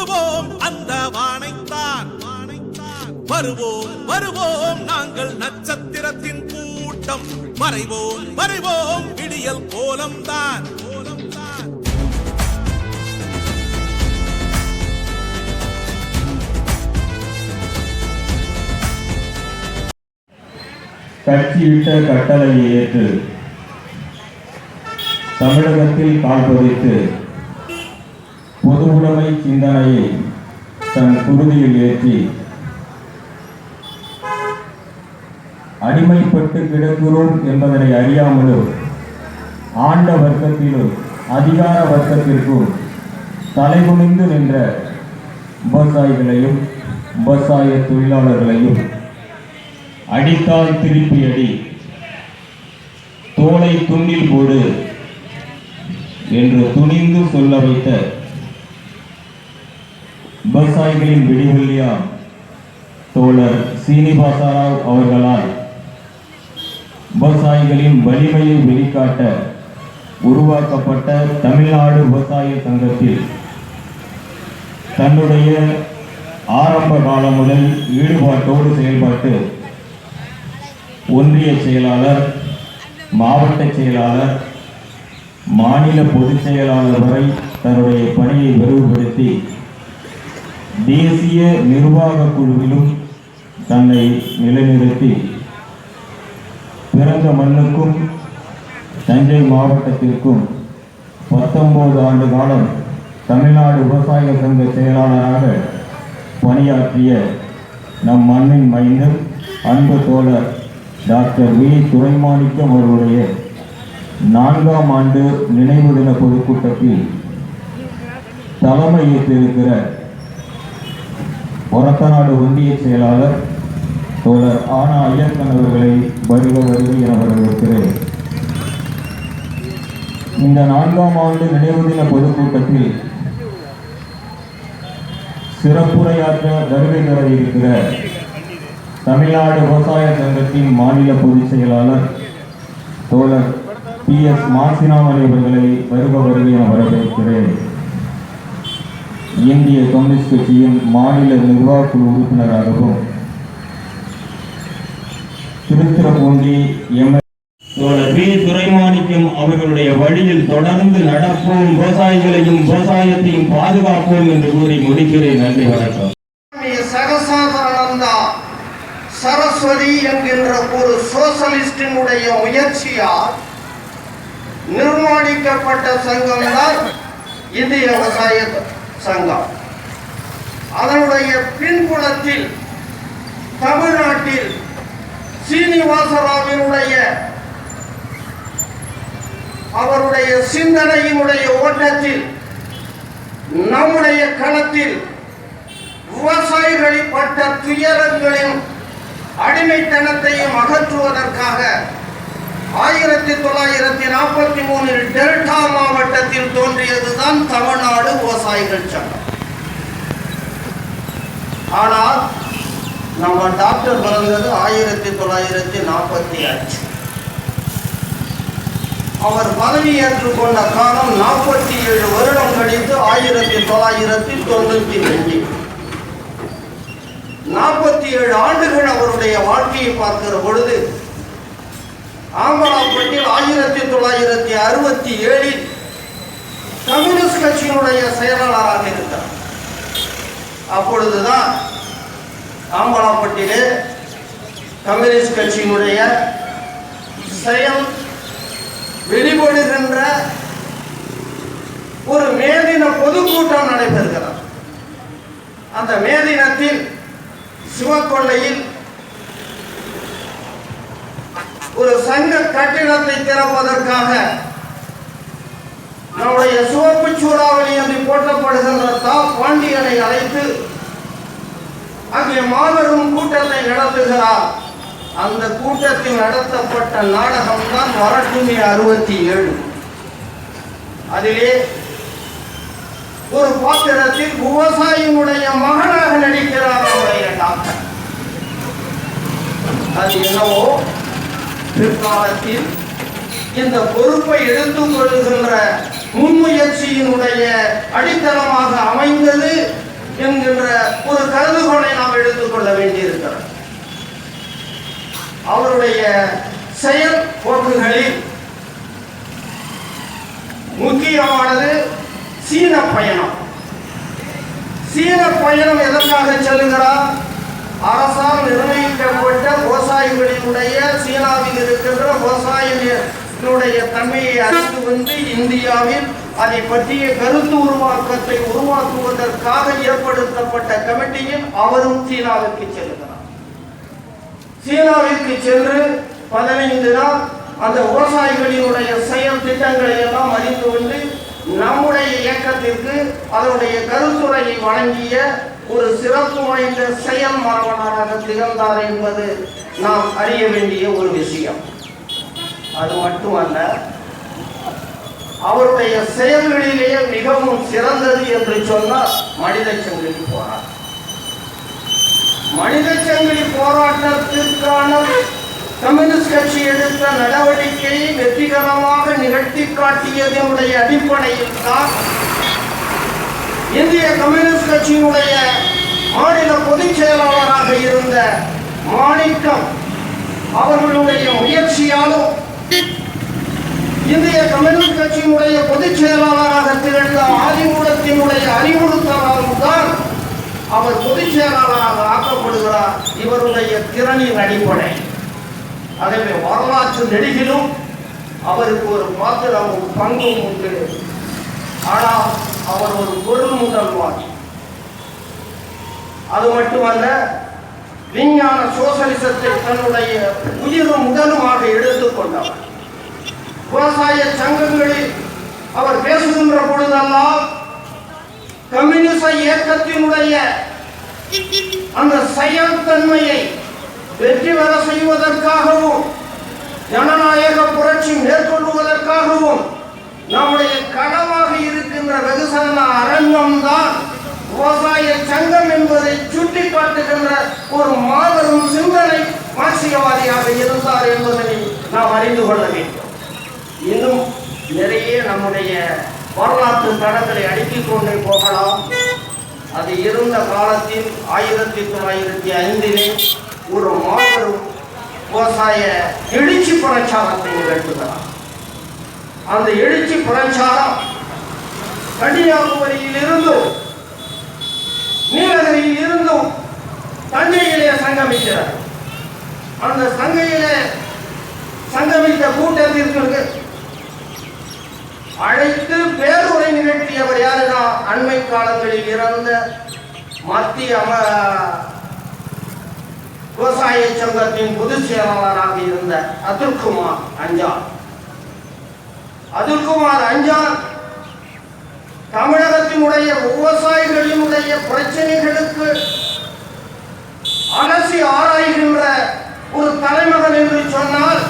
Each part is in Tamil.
தொடுவோம் அந்த வானைத்தான் வானைத்தான். வருவோம் வருவோம் நாங்கள் நட்சத்திரத்தின் கூட்டம் மறைவோம் மறைவோம் விடியல் கோலம்தான் கோலம்தான் கட்சியிட்ட கட்டளையை ஏற்று தமிழகத்தில் கால் பதித்து பொது உடைமை சிந்தனையை தன் குருதியில் ஏற்றி அடிமைப்பட்டு கிடக்கிறோம் என்பதனை அறியாமலோ ஆண்ட வர்க்கத்திலும் அதிகார வர்க்கத்திற்கும் தலைகுனிந்து நின்ற விவசாயிகளையும் விவசாய தொழிலாளர்களையும் அடித்தால் திருப்பி அடி தோலை துண்ணில் போடு என்று துணிந்து சொல்ல வைத்த விவசாயிகளின் விடிவெள்ளியா தோழர் சீனிவாசராவ் அவர்களால் விவசாயிகளின் வலிமையை வெளிக்காட்ட உருவாக்கப்பட்ட தமிழ்நாடு விவசாய சங்கத்தில் தன்னுடைய ஆரம்ப காலம் முதல் ஈடுபாட்டோடு செயல்பட்டு ஒன்றிய செயலாளர் மாவட்ட செயலாளர் மாநில பொதுச் செயலாளர் வரை தன்னுடைய பணியை விரிவுபடுத்தி தேசிய நிர்வாக குழுவிலும் தன்னை நிலைநிறுத்தி பிறந்த மண்ணுக்கும் தஞ்சை மாவட்டத்திற்கும் பத்தொன்பது ஆண்டு காலம் தமிழ்நாடு விவசாய சங்க செயலாளராக பணியாற்றிய நம் மண்ணின் மைந்தர் அன்பு தோழர் டாக்டர் வி. துரைமாணிக்கம் அவருடைய நான்காம் ஆண்டு நினைவு தின பொதுக்கூட்டத்தில் தலைமை ஏற்றிருக்கிற ஒரத்தநாடு ஒன்றிய செயலாளர் தோழர் ஆனா ஐயப்பன் அவர்களை வருக வருக என வரவேற்கிறேன். இந்த நான்காம் ஆண்டு நினைவு தின பொதுக்கூட்டத்தில் சிறப்புரையாற்ற வருகை தர இருக்கிற தமிழ்நாடு விவசாய சங்கத்தின் மாநில பொதுச் செயலாளர் தோழர் பி எஸ் மாசினாமணி அவர்களை வருக வருக என வரவேற்கிறேன். இந்திய கம்யூனிஸ்ட் கட்சியின் மாநில நிர்வாக குழு உறுப்பினராகவும் எம்எல் தோழர் வி. துரைமாணிக்கம் அவர்களுடைய வழியில் தொடர்ந்து நடப்போம். விவசாயிகளையும் விவசாயத்தையும் பாதுகாப்போம் என்று கூறி முடிக்கிறேன். நன்றி வணக்கம். சரஸ்வதி என்கின்ற ஒரு சோசலிஸ்டினுடைய முயற்சியால் நிர்மாணிக்கப்பட்ட சங்கம் தான் இந்திய விவசாய சங்கம். அதனுடைய பின்புலத்தில் தமிழ்நாட்டில் சீனிவாசராவினுடைய அவருடைய சிந்தனையினுடைய ஓட்டத்தில் நம்முடைய களத்தில் விவசாயிகளில் பட்ட துயரங்களின் அடிமைத்தனத்தையும் அகற்றுவதற்காக ஆயிரத்தி தொள்ளாயிரத்தி நாற்பத்தி மூணில் டெல்டா மாவட்டத்தில் தோன்றியதுதான் தமிழ்நாடு விவசாயிகள் சங்கம். ஆனால் நம்ம டாக்டர் பிறந்தது ஆயிரத்தி தொள்ளாயிரத்தி நாற்பத்தி அஞ்சு. அவர் பதவி ஏற்றுக்கொண்ட காலம் நாற்பத்தி ஏழு வருடம் கழித்து ஆயிரத்தி தொள்ளாயிரத்தி தொண்ணூத்தி ரெண்டு நாற்பத்தி ஏழு ஆண்டுகள் அவருடைய வாழ்க்கையை பார்க்கிற பொழுது ஆம்பலாப்பட்டில் ஆயிரத்தி தொள்ளாயிரத்தி அறுபத்தி ஏழில் கம்யூனிஸ்ட் கட்சியினுடைய செயலாளராக இருந்தார். அப்பொழுதுதான் ஆம்பலாப்பட்டிலே கம்யூனிஸ்ட் கட்சியினுடைய செயல் வெளிப்படுகின்ற ஒரு மேதின பொதுக்கூட்டம் நடைபெறுகிறது. அந்த மேதினத்தில் சிவக்கொள்ளையில் ஒரு சங்க கட்டிடத்தை திறப்பதற்காக நம்முடைய சிவப்பு சூறாவளி என்று போற்றப்படுகின்ற தா பாண்டியனை அழைத்து அங்கே மாபெரும் கூட்டத்தை நடத்துகிறார். அந்த கூட்டத்தில் நடத்தப்பட்ட நாடகம் தான் வரட்டுமே அறுபத்தி ஏழு. அதிலே ஒரு பாத்திரத்தில் விவசாயியினுடைய மகனாக நடிக்கிறார் அவருடைய டாக்டர். அது என்னவோ பிற்காலத்தில் இந்த பொறுப்பை எடுத்துக் கொள்கின்ற முன்முயற்சியினுடைய அடித்தளமாக அமைந்தது என்கின்ற ஒரு கருதுகோளை நாம் எடுத்துக்கொள்ள வேண்டியிருக்கிறது. அவருடைய செயல் போக்குகளில் முக்கியமானது சீன பயணம் சீன பயணம் எதற்காக செல்லுகிறார் அரசால் நிர்ணயிக்கப்பட்ட விவசாயிகளினுடைய சீனாவில் இருக்கின்ற தன்மையை அறிந்து வந்து இந்தியாவில் அதை பற்றிய கருத்து உருவாக்கத்தை உருவாக்குவதற்காக ஏற்படுத்தப்பட்ட கமிட்டியில் அவரும் சீனாவிற்கு செல்கிறார். சீனாவிற்கு சென்று பதினைந்து நாள் அந்த விவசாயிகளினுடைய செயல் திட்டங்களை எல்லாம் அறிந்து கொண்டு நம்முடைய இயக்கத்திற்கு அதனுடைய கருத்துரையை வழங்கிய ஒரு சிறப்பு வாய்ந்த செயல் மரபணராக திகழ்ந்தார் என்பது நாம் அறிய வேண்டிய ஒரு விஷயம். அது மட்டுமல்ல அவருடைய செயல்களிலேயே மிகவும் சிறந்தது என்று சொன்னால் மனித சங்கிலி போராட்டம். மனித சங்கிலி போராட்டத்திற்கான கம்யூனிஸ்ட் கட்சி எடுத்த நடவடிக்கையை வெற்றிகரமாக நிகழ்த்தி காட்டியதனுடைய அடிப்படையில் தான் இந்திய கம்யூனிஸ்ட் கட்சியினுடைய மாநில பொதுச் செயலாளராக இருந்த மாணிக்கம் அவர்களுடைய முயற்சியாலும் இந்திய கம்யூனிஸ்ட் கட்சியினுடைய பொதுச் செயலாளராக திகழ்ந்த ஆதிமூலத்தினுடைய அறிவுறுத்தலாலும் தான் அவர் பொதுச் செயலாளராக ஆக்கப்படுகிறார். இவருடைய திறனின் அடிப்படை. ஆகவே வரலாற்று நெடுகிலும் அவருக்கு ஒரு பாத்திரமும் பங்கும் உண்டு. ஆனால் அவர் ஒரு பொருள் முதல்வார் அது மட்டுமல்ல விஞ்ஞான சோசலிசத்தை தன்னுடைய உயிரும் உடலுமாக எடுத்துக்கொண்டவர் விவசாய சங்கங்களில் அவர் பேசுகின்ற பொழுதெல்லாம் கம்யூனிச இயக்கத்தினுடைய அந்த செயல்தன்மையை வெற்றி பெற செய்வதற்காகவும் ஜனநாயக புரட்சி மேற்கொள்வதற்காகவும் நம்முடைய கடமாக இருக்கின்ற வெகுசன அரங்கம் தான் விவசாய சங்கம் என்பதை சுட்டி காட்டுகின்ற ஒரு மாபெரும் சிந்தனை மார்க்சியவாதியாக இருந்தார் என்பதனை நாம் அறிந்து கொள்ள வேண்டும். இன்னும் நிறைய நம்முடைய வரலாற்று தடங்களை அடுக்கிக் கொண்டே போகலாம். அது இருந்த காலத்தில் ஆயிரத்தி தொள்ளாயிரத்தி ஐந்திலே ஒரு மாபெரும் விவசாய எழுச்சி பிரச்சாரத்தை நிகழ்த்துகிறார். அந்த எழுச்சி பிரச்சாரம் கன்னியாகுமரியில் இருந்தும் நீலகிரியில் இருந்தும் தஞ்சையிலே சங்கமிக்கிறார் அந்த சங்கையிலே சங்கமித்த கூட்டத்திற்கு அழைத்து பேருரை நிகழ்த்தியவர் யாருன்னா அண்மை காலங்களில் இறந்த மத்திய அம விவசாய சங்கத்தின் பொதுச் செயலாளராக இருந்த அதுல்குமார் அஞ்சான் அதுல்குமார் அஞ்சான் தமிழகத்தினுடைய விவசாயிகளினுடைய பிரச்சனைகளுக்கு அலசி ஆராய்கின்ற ஒரு தலைமகன் என்று சொன்னால்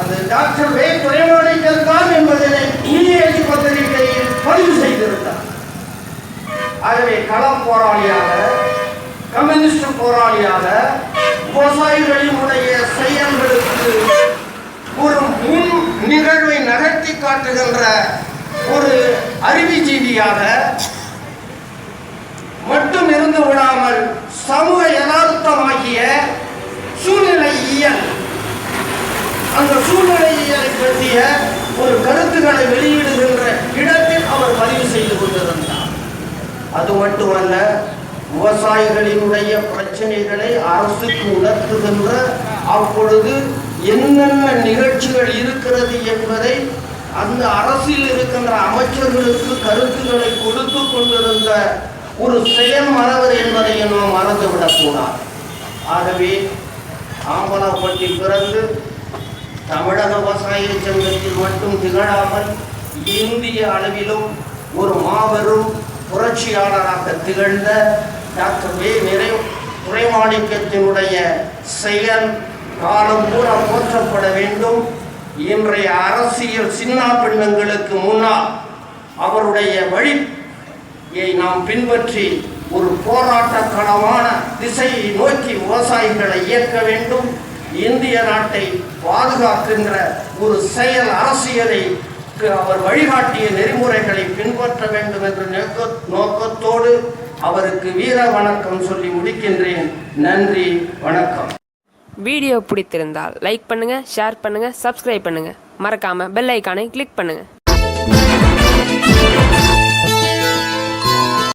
அது டாக்டர் வே துறைமுறைகள் தான் என்பதனை நீதி பத்திரிகையில் பதிவு செய்திருந்தார் ஆகவே களம் போராளியாக கம்யூனிஸ்ட் போராளியாக விவசாயிகளினுடைய செயல்களுக்கு ஒரு முன் நிகழ்வை நகர்த்தி காட்டுகின்ற ஒரு அறிவுஜீவியாக மட்டும் இருந்து விடாமல் சமூக யதார்த்தமாகிய சூழ்நிலையியல் அந்த சூழ்நிலையியலை பற்றிய ஒரு கருத்துக்களை வெளியிடுகின்ற இடத்தில் அவர் பதிவு செய்து கொண்டிருந்தார். அது மட்டுமல்ல விவசாயிகளினுடைய பிரச்சனைகளை அரசுக்கு உணர்த்துகின்ற அப்பொழுது என்னென்ன நிகழ்ச்சிகள் இருக்கிறது என்பதை அந்த அரசில் இருக்கின்ற அமைச்சர்களுக்கு கருத்துக்களை கொடுத்து கொண்டிருந்த ஒரு செயல் மரவர் என்பதை நாம் மறந்துவிடக்கூடாது. ஆகவே ஆம்பலாப்பட்டி பிறந்து தமிழக விவசாய சங்கத்தில் மட்டும் திகழாமல் இந்திய அளவிலும் ஒரு மாபெரும் புரட்சியாளராக திகழ்ந்த டாக்டர் வே நிறை துறைமாணிக்கத்தினுடைய செயல் காலம் பூரா போற்றப்பட வேண்டும். இன்றைய அரசியல் சின்ன பின்னங்களுக்கு முன்னால் அவருடைய வழியை நாம் பின்பற்றி ஒரு போராட்ட களமான திசையை நோக்கி விவசாயிகளை இயக்க வேண்டும். இந்திய நாட்டை பாதுகாக்கின்ற ஒரு செயல் அரசியலை அவர் வழிகாட்டிய நெறிமுறைகளை பின்பற்ற வேண்டும் என்ற நோக்க- நோக்கத்தோடு அவருக்கு வீர வணக்கம் சொல்லி முடிக்கின்றேன். நன்றி வணக்கம். வீடியோ பிடித்திருந்தால் லைக் பண்ணுங்கள் ஷேர் பண்ணுங்கள் சப்ஸ்கிரைப் பண்ணுங்கள் மறக்காமல் பெல் ஐக்கானை கிளிக் பண்ணுங்கள்